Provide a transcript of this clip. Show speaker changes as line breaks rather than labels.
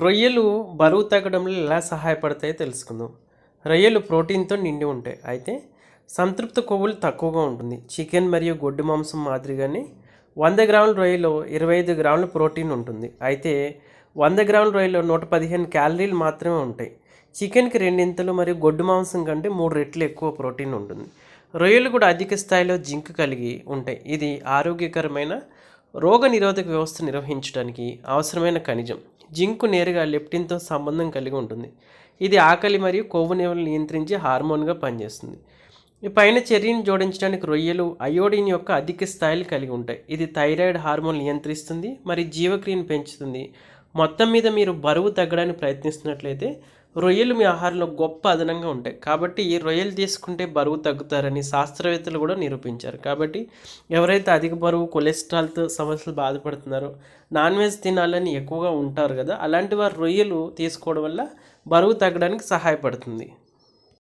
రొయ్యలు బరువు తగ్గడంలో ఎలా సహాయపడతాయో తెలుసుకుందాం. రొయ్యలు ప్రోటీన్తో నిండి ఉంటాయి. అయితే సంతృప్త కొవ్వులు తక్కువగా ఉంటుంది. చికెన్ మరియు గొడ్డు మాంసం మాదిరిగానే వంద గ్రాముల రొయ్యలో ఇరవై ఐదు గ్రాముల ప్రోటీన్ ఉంటుంది. అయితే వంద గ్రాముల రొయ్యలో నూట పదిహేను క్యాలరీలు మాత్రమే ఉంటాయి. చికెన్కి రెండింతలు మరియు గొడ్డు మాంసం కంటే మూడు రెట్లు ఎక్కువ ప్రోటీన్ ఉంటుంది. రొయ్యలు కూడా అధిక స్థాయిలో జింక్ కలిగి ఉంటాయి. ఇది ఆరోగ్యకరమైన రోగ నిరోధక వ్యవస్థ నిర్వహించడానికి అవసరమైన ఖనిజం. జింకు నేరుగా లెప్టిన్తో సంబంధం కలిగి ఉంటుంది. ఇది ఆకలి మరియు కొవ్వు నిల్వలు నియంత్రించే హార్మోన్గా పనిచేస్తుంది. ఈ పైన చర్యను జోడించడానికి రొయ్యలు అయోడిన్ యొక్క అధిక స్థాయిలు కలిగి ఉంటాయి. ఇది థైరాయిడ్ హార్మోన్ నియంత్రిస్తుంది మరియు జీవక్రియను పెంచుతుంది. మొత్తం మీద మీరు బరువు తగ్గడానికి ప్రయత్నిస్తున్నట్లయితే రొయ్యలు మీ ఆహారంలో గొప్ప అదనంగా ఉంటాయి. కాబట్టి ఈ రొయ్యలు తీసుకుంటే బరువు తగ్గుతారని శాస్త్రవేత్తలు కూడా నిరూపించారు. కాబట్టి ఎవరైతే అధిక బరువు కొలెస్ట్రాల్తో సమస్యలు బాధపడుతున్నారో నాన్ వెజ్ తినాలని ఎక్కువగా ఉంటారు కదా అలాంటి వారు రొయ్యలు తీసుకోవడం వల్ల బరువు తగ్గడానికి సహాయపడుతుంది.